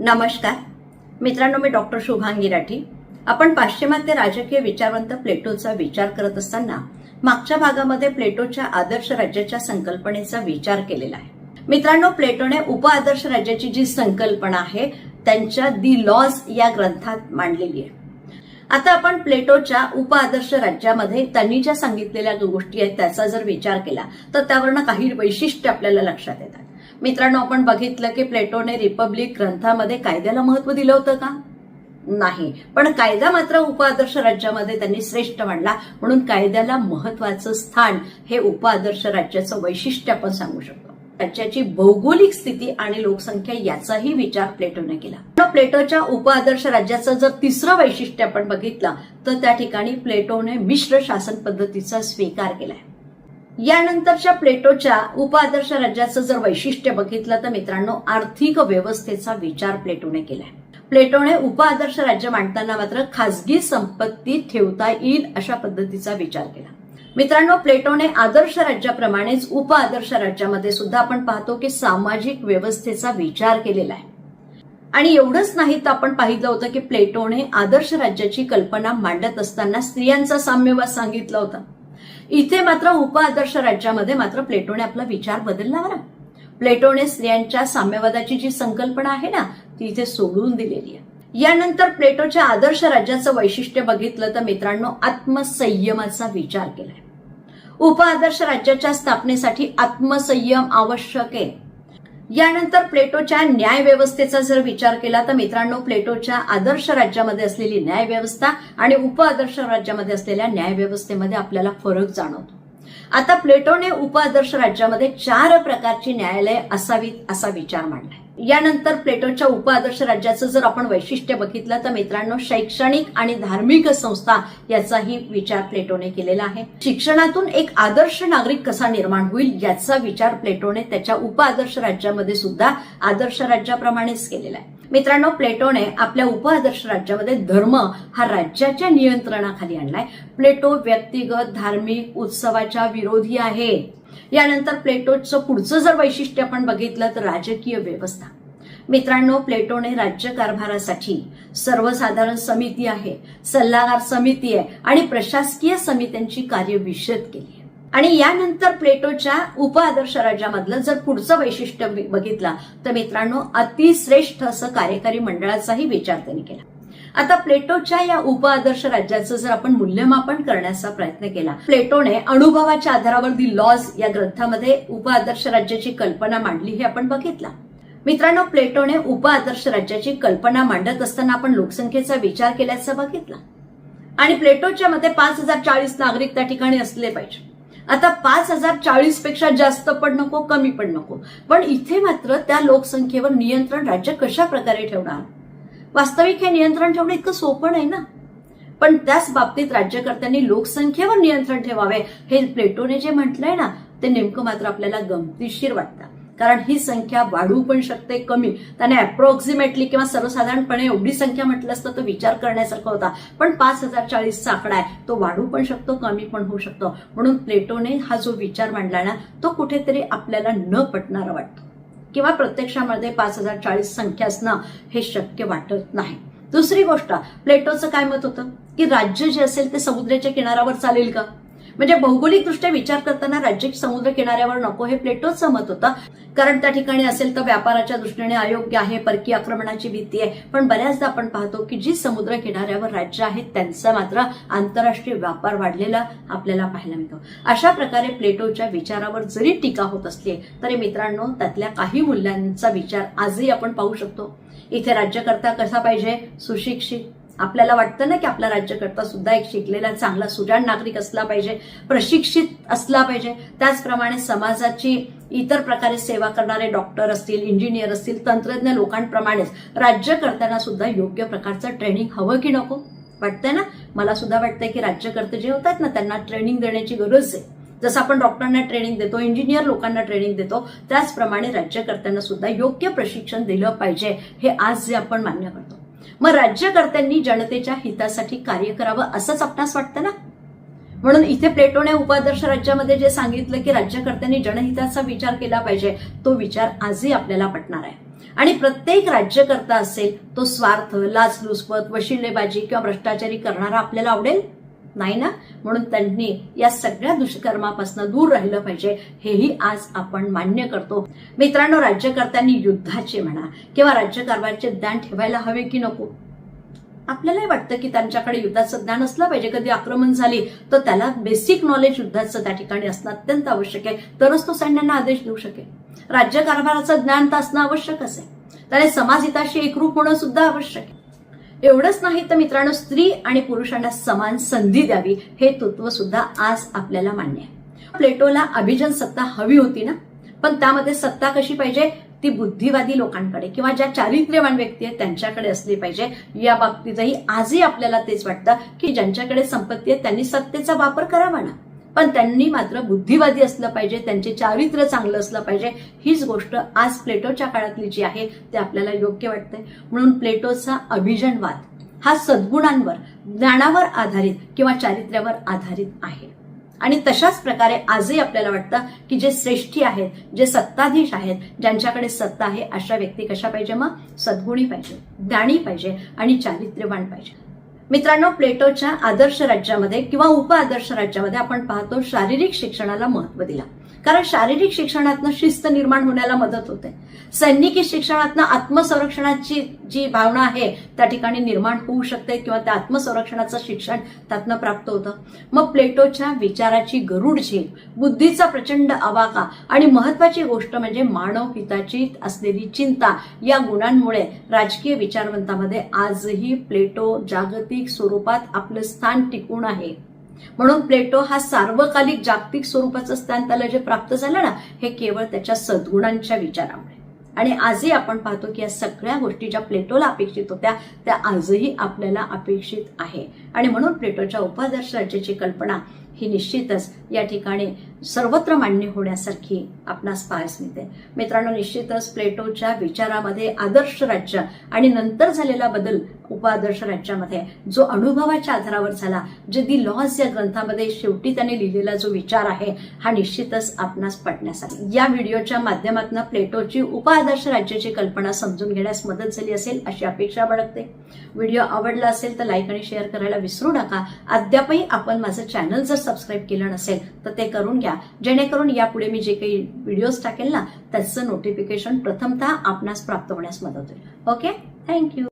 नमस्कार. मित्रांनो मी डॉक्टर शुभांगी राठी. आपण पाश्चिमात्य राजकीय विचारवंत प्लेटोचा विचार करत असताना मागच्या भागामध्ये प्लेटोच्या आदर्श राज्याच्या संकल्पनेचा विचार केलेला आहे. मित्रांनो प्लेटोने उपआदर्श राज्याची जी संकल्पना आहे त्यांच्या दी लॉज या ग्रंथात मांडलेली आहे. आता आपण प्लेटोच्या उपआदर्श राज्यामध्ये त्यांनी ज्या सांगितलेल्या गोष्टी आहेत त्याचा जर विचार केला तर त्यावरनं काही वैशिष्ट्य आपल्याला लक्षात येतात. मित्रांनो आपण बघितलं की प्लेटोने रिपब्लिक ग्रंथामध्ये कायद्याला महत्त्व दिलं होतं का? नाही. पण कायदा मात्र उपआदर्श राज्यामध्ये त्यांनी श्रेष्ठ मांडला म्हणून कायद्याला महत्वाचं स्थान हे उपआदर्श राज्याचं वैशिष्ट्य आपण सांगू शकतो. राज्याची भौगोलिक स्थिती आणि लोकसंख्या याचाही विचार प्लेटोने केला. प्लेटोच्या उपआदर्श राज्याचं जर तिसरं वैशिष्ट्य आपण बघितलं तर त्या ठिकाणी प्लेटोने मिश्र शासन पद्धतीचा स्वीकार केलाय. यानंतरच्या प्लेटोच्या उपआदर्श राज्याचं जर वैशिष्ट्य बघितलं तर मित्रांनो आर्थिक व्यवस्थेचा विचार प्लेटोने केलाय. प्लेटोने उपआदर्श राज्य मांडताना मात्र खासगी संपत्ती ठेवता येईल अशा पद्धतीचा विचार केला. मित्रांनो प्लेटोने आदर्श राज्याप्रमाणेच उपआदर्श राज्यामध्ये सुद्धा आपण पाहतो की सामाजिक व्यवस्थेचा विचार केलेला आहे. आणि एवढंच नाही तर आपण पाहिलं होतं की प्लेटोने आदर्श राज्याची कल्पना मांडत असताना स्त्रियांचा साम्यवाद सांगितला होता. इथे मात्र उपआदर्श राज्यामध्ये मात्र प्लेटोने आपला विचार बदलला बरा. प्लेटोने स्त्रियांच्या साम्यवादाची जी संकल्पना आहे ना ती इथे सोडून दिलेली आहे. यानंतर प्लेटोच्या आदर्श राज्याचं वैशिष्ट्य बघितलं तर मित्रांनो आत्मसंयमाचा विचार केलाय. उपआदर्श राज्याच्या स्थापनेसाठी आत्मसंयम आवश्यक आहे. यानंतर प्लेटोच्या न्याय व्यवस्थेचा जर विचार केला तर मित्रांनो प्लेटोच्या आदर्श राज्यामध्ये असलेली न्याय व्यवस्था आणि उपआदर्श राज्यामध्ये असलेल्या न्याय व्यवस्थेमध्ये आपल्याला फरक जाणवतो. आता प्लेटोने उपआदर्श राज्यामध्ये चार प्रकारची न्यायालय असावीत असा विचार मांडलाय. यानंतर प्लेटोच्या उपआदर्श राज्याचं जर आपण वैशिष्ट्य बघितलं तर मित्रांनो शैक्षणिक आणि धार्मिक संस्था याचाही विचार प्लेटोने केलेला आहे. शिक्षणातून एक आदर्श नागरिक कसा निर्माण होईल याचा विचार प्लेटोने त्याच्या उपआदर्श राज्यामध्ये सुद्धा आदर्श राज्याप्रमाणेच केलेला आहे. मित्रांनो प्लेटोने आपल्या उपआदर्श राज्यामध्ये धर्म हा राज्याच्या नियंत्रणाखाली आणलाय. प्लेटो व्यक्तिगत धार्मिक उत्सवाच्या विरोधी आहे. यानंतर प्लेटोचं पुढचं जर वैशिष्ट्य आपण बघितलं तर राजकीय व्यवस्था. मित्रांनो प्लेटोने राज्यकारभारासाठी सर्वसाधारण समिती आहे सल्लागार समिती आहे आणि प्रशासकीय समित्यांची कार्यविषद केली आहे. आणि यानंतर प्लेटोच्या उपआदर्श राज्यामधलं जर पुढचं वैशिष्ट्य बघितलं तर मित्रांनो अतिश्रेष्ठ असं कार्यकारी मंडळाचाही विचार त्यांनी केला. आता प्लेटोच्या या उपआदर्श राज्याचं जर आपण मूल्यमापन करण्याचा प्रयत्न केला प्लेटोने अनुभवाच्या आधारावर दी लॉज या ग्रंथामध्ये उपआदर्श राज्याची कल्पना मांडली हे आपण बघितला. मित्रांनो प्लेटोने उपआदर्श राज्याची कल्पना मांडत असताना आपण लोकसंख्येचा विचार केल्याचं बघितला. आणि प्लेटोच्या मते पाच हजार चाळीस नागरिक त्या ठिकाणी असले पाहिजे. आता पाच हजार चाळीसपेक्षा जास्त पण नको कमी पण नको. पण इथे मात्र त्या लोकसंख्येवर नियंत्रण राज्य कशा प्रकारे ठेवणार? वास्तविक हे नियंत्रण ठेवणं इतकं सोपं नाही ना? पण त्याच बाबतीत राज्यकर्त्यांनी लोकसंख्येवर नियंत्रण ठेवावे हे प्लेटोने जे म्हटलंय ना ते नेमकं मात्र आपल्याला गमतीशीर वाटतं. कारण ही संख्या वाढू पण शकते कमी. त्याने अप्रॉक्सिमेटली किंवा सर्वसाधारणपणे एवढी संख्या म्हटलं असतं तर विचार करण्यासारखा होता. पण पाच हजार चाळीसचा आकडा आहे. तो वाढू पण शकतो कमी पण होऊ शकतो. म्हणून प्लेटोने हा जो विचार मांडला ना तो कुठेतरी आपल्याला न पटणारा वाटतो. किंवा प्रत्यक्षामध्ये पाच हजार चाळीस संख्या असणं हे शक्य वाटत नाही. दुसरी गोष्ट प्लेटोचं काय मत होतं? की राज्य जे असेल ते समुद्राच्या किनाऱ्यावर चालेल का? म्हणजे भौगोलिकदृष्ट्या विचार करताना राज्य समुद्र किनाऱ्यावर नको हे प्लेटोच मत होतं. कारण त्या ठिकाणी असेल तर व्यापाराच्या दृष्टीने अयोग्य आहे परकीय आक्रमणाची भीती आहे. पण बऱ्याचदा आपण पाहतो की जी समुद्र किनाऱ्यावर राज्य आहेत त्यांचा मात्र आंतरराष्ट्रीय व्यापार वाढलेला आपल्याला पाहायला मिळतो. अशा प्रकारे प्लेटोच्या विचारावर जरी टीका होत असली तरी मित्रांनो त्यातल्या काही मूल्यांचा विचार आजही आपण पाहू शकतो. इथे राज्यकर्ता कसा पाहिजे? सुशिक्षित आपल्याला वाटतं ना की आपला राज्यकर्ता सुद्धा एक शिकलेला चांगला सुजाण नागरिक असला पाहिजे प्रशिक्षित असला पाहिजे. त्याचप्रमाणे समाजाची इतर प्रकारे सेवा करणारे डॉक्टर असतील इंजिनियर असतील तंत्रज्ञ लोकांप्रमाणेच राज्यकर्त्यांना सुद्धा योग्य प्रकारचं ट्रेनिंग हवं की नको? वाटतंय ना? मला सुद्धा वाटतंय की राज्यकर्ते जे होतात ना त्यांना ट्रेनिंग देण्याची गरज आहे. जसं आपण डॉक्टरांना ट्रेनिंग देतो इंजिनियर लोकांना ट्रेनिंग देतो त्याचप्रमाणे राज्यकर्त्यांना सुद्धा योग्य प्रशिक्षण दिलं पाहिजे हे आज जे आपण मान्य करतो. मग राज्यकर्त्यांनी जनतेच्या हितासाठी कार्य करावं असंच आपणास वाटतं ना? म्हणून इथे प्लेटोने उपादर्श राज्यामध्ये जे सांगितलं की राज्यकर्त्यांनी जनहिताचा विचार केला पाहिजे तो विचार आजही आपल्याला पटणार आहे. आणि प्रत्येक राज्यकर्ता असेल तो स्वार्थ लाचलुचपत वशिलेबाजी किंवा भ्रष्टाचारी करणारा आपल्याला आवडेल? नाही ना? म्हणून त्यांनी या सगळ्या दुष्कर्मापासून दूर राहिलं पाहिजे. हेही आज आपण मान्य करतो. मित्रांनो राज्यकर्त्यांनी युद्धाचे म्हणा किंवा राज्यकारभाराचे ज्ञान ठेवायला हवे की नको? आपल्यालाही वाटतं की त्यांच्याकडे युद्धाचं ज्ञान असलं पाहिजे. कधी आक्रमण झाली तर त्याला बेसिक नॉलेज युद्धाचं त्या ठिकाणी असणं अत्यंत आवश्यक आहे. तरच तो सैन्यांना आदेश देऊ शकेल. राज्यकारभाराचं ज्ञान तर असणं आवश्यकच आहे. त्याने समाजहिताशी एकरूप होणं सुद्धा आवश्यक आहे. एवढंच नाही तर मित्रांनो स्त्री आणि पुरुषांना समान संधी द्यावी हे तत्व सुद्धा आज आपल्याला मान्य आहे. प्लेटोला अभिजन सत्ता हवी होती ना? पण त्यामध्ये सत्ता कशी पाहिजे? ती बुद्धिवादी लोकांकडे किंवा ज्या चारित्र्यवान व्यक्ती आहेत त्यांच्याकडे असली पाहिजे. या बाबतीतही आजही आपल्याला तेच वाटतं की ज्यांच्याकडे संपत्ती आहे त्यांनी सत्तेचा वापर करावा ना. पण त्यांनी मात्र बुद्धिवादी असलं पाहिजे त्यांचे चारित्र्य चांगलं असलं पाहिजे हीच गोष्ट आज प्लेटोच्या काळातली जी आहे ते आपल्याला योग्य वाटते म्हणून प्लेटोचा अभिजनवाद हा सद्गुणांवर ज्ञानावर आधारित किंवा चारित्र्यावर आधारित आहे. आणि तशाच प्रकारे आजही आपल्याला वाटतं की जे श्रेष्ठी आहेत जे सत्ताधीश आहेत ज्यांच्याकडे सत्ता आहे अशा व्यक्ती कशा पाहिजे मग? सद्गुणी पाहिजे ज्ञानी पाहिजे आणि चारित्र्यवान पाहिजे. मित्रांनो प्लेटोच्या आदर्श राज्यामध्ये किंवा उप आदर्श राज्यामध्ये आपण पाहतो शारीरिक शिक्षणाला महत्त्व दिला. कारण शारीरिक शिक्षणातनं शिस्त निर्माण होण्याला मदत होते. सैनिकी शिक्षणातनं आत्मसंरक्षणाची जी भावना आहे त्या ठिकाणी निर्माण होऊ शकते किंवा त्या आत्मसंरक्षणाचं शिक्षण त्यातनं प्राप्त होतं. मग प्लेटोच्या विचाराची गरुड झेप बुद्धीचा प्रचंड आवाका आणि महत्वाची गोष्ट म्हणजे मानव हिताची असलेली चिंता या गुणांमुळे राजकीय विचारवंतामध्ये आजही प्लेटो जागतिक स्वरूपात आपलं स्थान टिकून आहे. म्हणून प्लेटो हा सार्वकालिक जागतिक स्वरूपाचं स्थान त्याला जे प्राप्त झालं ना हे केवळ त्याच्या सद्गुणांच्या विचारामुळे. आणि आजही आपण पाहतो की या सगळ्या गोष्टी ज्या प्लेटोला अपेक्षित होत्या त्या आजही आपल्याला अपेक्षित आहे. आणि म्हणून प्लेटोच्या उपादर्श राज्याची कल्पना ही निश्चितच या ठिकाणी सर्वत्र मान्य होण्यासारखी आपणास पाहायस मिळते. मित्रांनो निश्चितच प्लेटोच्या विचारामध्ये आदर्श राज्य आणि नंतर झालेला बदल उपआदर्श राज्यामध्ये. जो अनुभवाच्या आधारावर झाला जे दी लॉज या ग्रंथामध्ये शेवटी त्याने लिहिलेला जो विचार आहे हा निश्चितच आपणास पटण्यासाठी. या व्हिडिओच्या माध्यमातून प्लेटोची उपआदर्श राज्याची कल्पना समजून घेण्यास मदत झाली असेल अशी अपेक्षा बाळगते. व्हिडिओ आवडला असेल तर लाईक आणि शेअर करायला विसरू नका. अद्यापही आपण माझं चॅनल जर सबस्क्राईब केलं नसेल तर ते करून घ्या. जेणेकरून यापुढे मी जे काही व्हिडिओज टाकेल ना त्याचं नोटिफिकेशन प्रथमतः आपणास प्राप्त होण्यास मदत होईल. ओके? Thank you.